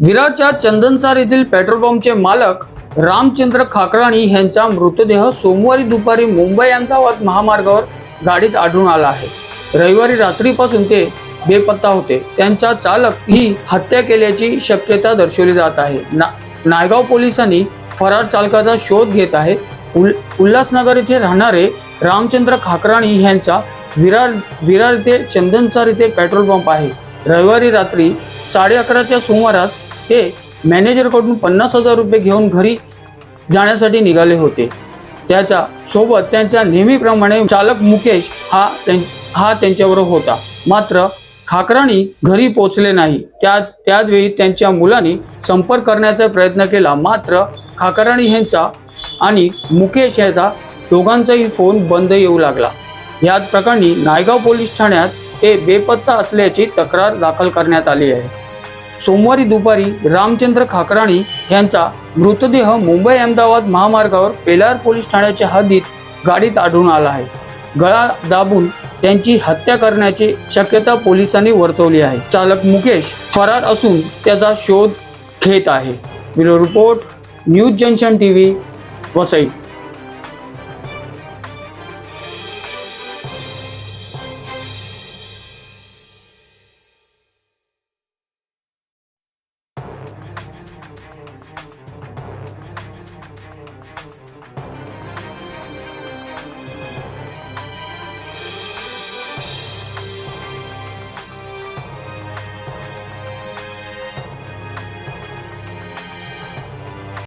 विरारच्या चंदनसार येथील पेट्रोल पंपचे मालक रामचंद्र खाकराणी यांचा मृतदेह सोमवारी दुपारी मुंबई अहमदाबाद महामार्गावर गाडीत आढळून आला आहे. रविवारी रात्रीपासून ते बेपत्ता होते. त्यांचा चालक ही हत्या केल्याची शक्यता दर्शवली जात आहे. ना नायगाव पोलिसांनी फरार चालकाचा शोध घेत आहे. उल उल्हासनगर येथे राहणारे रामचंद्र खाकराणी यांचा विरार विरार येथे चंदनसार येथे पेट्रोल पंप आहे. रविवारी रात्री साडे अकराच्या सुमारास हे मॅनेजरकडून पन्नास हजार रुपये घेऊन घरी जाण्यासाठी निघाले होते. त्याच्या सोबत त्यांच्या नेहमीप्रमाणे चालक मुकेश हा त्यां- हा त्यांच्याबरोबर होता. मात्र खाकराणी घरी पोचले नाही. त्या त्याचवेळी त्यांच्या मुलांनी संपर्क करण्याचा प्रयत्न केला. मात्र खाकराणी यांचा आणि मुकेश याचा दोघांचाही फोन बंद येऊ लागला. याच प्रकरणी नायगाव पोलीस ठाण्यात ते बेपत्ता असल्याची तक्रार दाखल करण्यात आली आहे. सोमवारी दुपारी रामचंद्र खाकराणी यांचा मृतदेह मुंबई अहमदाबाद महामार्गावर पेलार पोलीस ठाण्याच्या हद्दीत गाडीत आढळून आला आहे. गळा दाबून त्यांची हत्या करण्याची शक्यता पोलिसांनी वर्तवली आहे. चालक मुकेश फरार असून त्याचा शोध घेत आहे. Bureau report news junction T V Vasai.